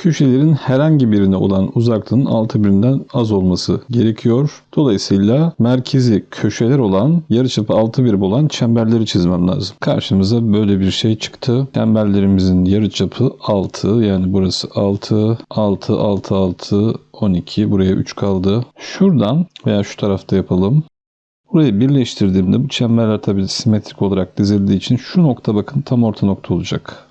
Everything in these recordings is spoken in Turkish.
Köşelerin herhangi birine olan uzaklığının 6 birinden az olması gerekiyor. Dolayısıyla merkezi köşeler olan yarıçapı 6 birim olan çemberleri çizmem lazım. Karşımıza böyle bir şey çıktı. Çemberlerimizin yarıçapı 6 yani burası 6, 6, 6, 6, 12 buraya 3 kaldı. Şuradan veya şu tarafta yapalım. Burayı birleştirdiğimde bu çemberler tabii simetrik olarak dizildiği için şu nokta bakın tam orta nokta olacak.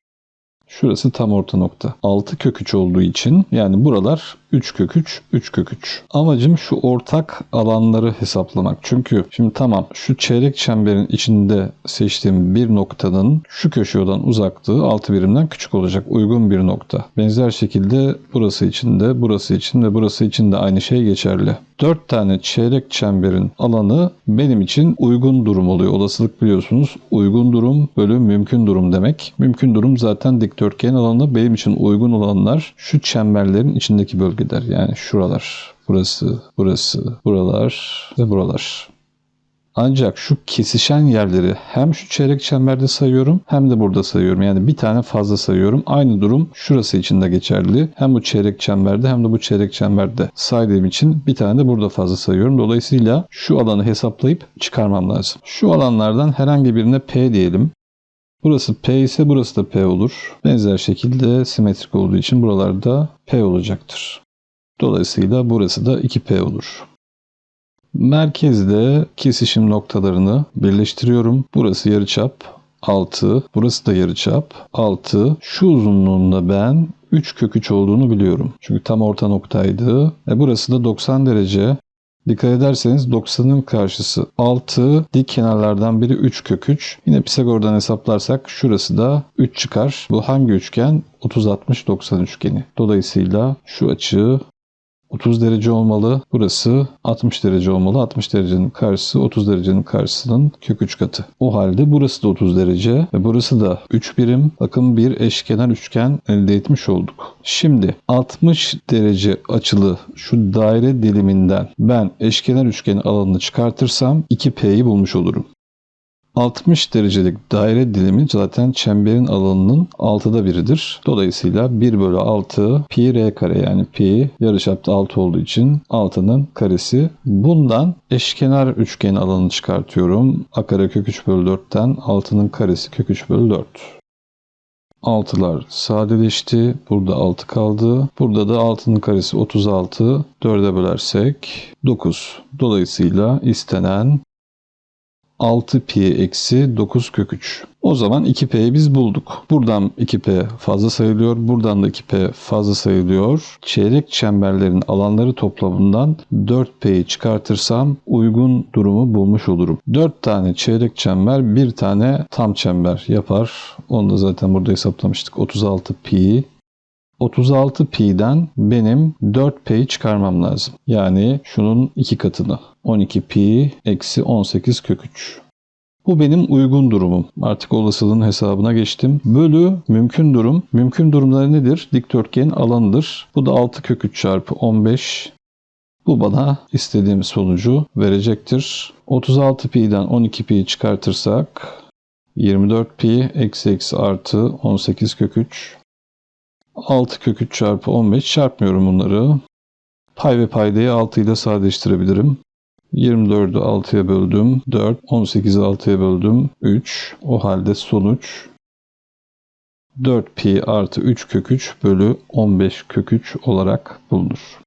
Şurası tam orta nokta. 6 kök 3 olduğu için yani buralar 3 kök 3, 3 kök 3. Amacım şu ortak alanları hesaplamak. Çünkü şimdi tamam şu çeyrek çemberin içinde seçtiğim bir noktanın şu köşeye olan uzaklığı 6 birimden küçük olacak. Uygun bir nokta. Benzer şekilde burası için de, burası için ve burası için de aynı şey geçerli. 4 tane çeyrek çemberin alanı benim için uygun durum oluyor. Olasılık biliyorsunuz uygun durum bölü mümkün durum demek. Mümkün durum zaten dikdörtgen alanı benim için uygun olanlar şu çemberlerin içindeki bölgeler. Yani şuralar, burası, burası, buralar ve buralar. Ancak şu kesişen yerleri hem şu çeyrek çemberde sayıyorum hem de burada sayıyorum. Yani bir tane fazla sayıyorum. Aynı durum şurası için de geçerli. Hem bu çeyrek çemberde hem de bu çeyrek çemberde saydığım için bir tane de burada fazla sayıyorum. Dolayısıyla şu alanı hesaplayıp çıkarmam lazım. Şu alanlardan herhangi birine P diyelim. Burası P ise burası da P olur. Benzer şekilde simetrik olduğu için buralarda P olacaktır. Dolayısıyla burası da 2P olur. Merkezde kesişim noktalarını birleştiriyorum. Burası yarıçap 6, burası da yarıçap 6. Şu uzunluğunda ben 3 kök 3 olduğunu biliyorum. Çünkü tam orta noktaydı. E burası da 90 derece. Dikkat ederseniz 90'ın karşısı 6, dik kenarlardan biri 3 kök 3. Yine Pisagor'dan hesaplarsak şurası da 3 çıkar. Bu hangi üçgen? 30-60-90 üçgeni. Dolayısıyla şu açı 30 derece olmalı. Burası 60 derece olmalı. 60 derecenin karşısı 30 derecenin karşısının kök 3 katı. O halde burası da 30 derece ve burası da 3 birim. Bakın bir eşkenar üçgen elde etmiş olduk. Şimdi 60 derece açılı şu daire diliminden ben eşkenar üçgenin alanını çıkartırsam 2P'yi bulmuş olurum. 60 derecelik daire dilimi zaten çemberin alanının 6'da biridir. Dolayısıyla 1 bölü 6 pi r kare yani pi yarıçapta 6 olduğu için 6'nın karesi. Bundan eşkenar üçgen alanını çıkartıyorum. A kare kök 3 bölü 4'ten 6'nın karesi kök 3 bölü 4. 6'lar sadeleşti. Burada 6 kaldı. Burada da 6'nın karesi 36. 4'e bölersek 9. Dolayısıyla istenen 6pi eksi 9 kök 3. O zaman 2p'yi biz bulduk. Buradan 2p fazla sayılıyor. Buradan da 2p fazla sayılıyor. Çeyrek çemberlerin alanları toplamından 4p'yi çıkartırsam uygun durumu bulmuş olurum. 4 tane çeyrek çember, bir tane tam çember yapar. Onu da zaten burada hesaplamıştık. 36 pi 36 pi'den benim 4 pi'yi çıkarmam lazım. Yani şunun iki katını. 12 pi eksi 18 kök 3. Bu benim uygun durumum. Artık olasılığın hesabına geçtim. Bölü mümkün durum. Mümkün durumları nedir? Dikdörtgenin alanıdır. Bu da 6 kök 3 çarpı 15. Bu bana istediğim sonucu verecektir. 36 pi'den 12 pi'yi çıkartırsak 24 pi eksi eksi artı 18 kök 3. 6 kök 3 çarpı 15 çarpmıyorum bunları. Pay ve paydayı 6 ile sadeleştirebilirim. 24'ü 6'ya böldüm 4, 18'i 6'ya böldüm 3. O halde sonuç 4 pi artı 3 kök 3 bölü 15 kök 3 olarak bulunur.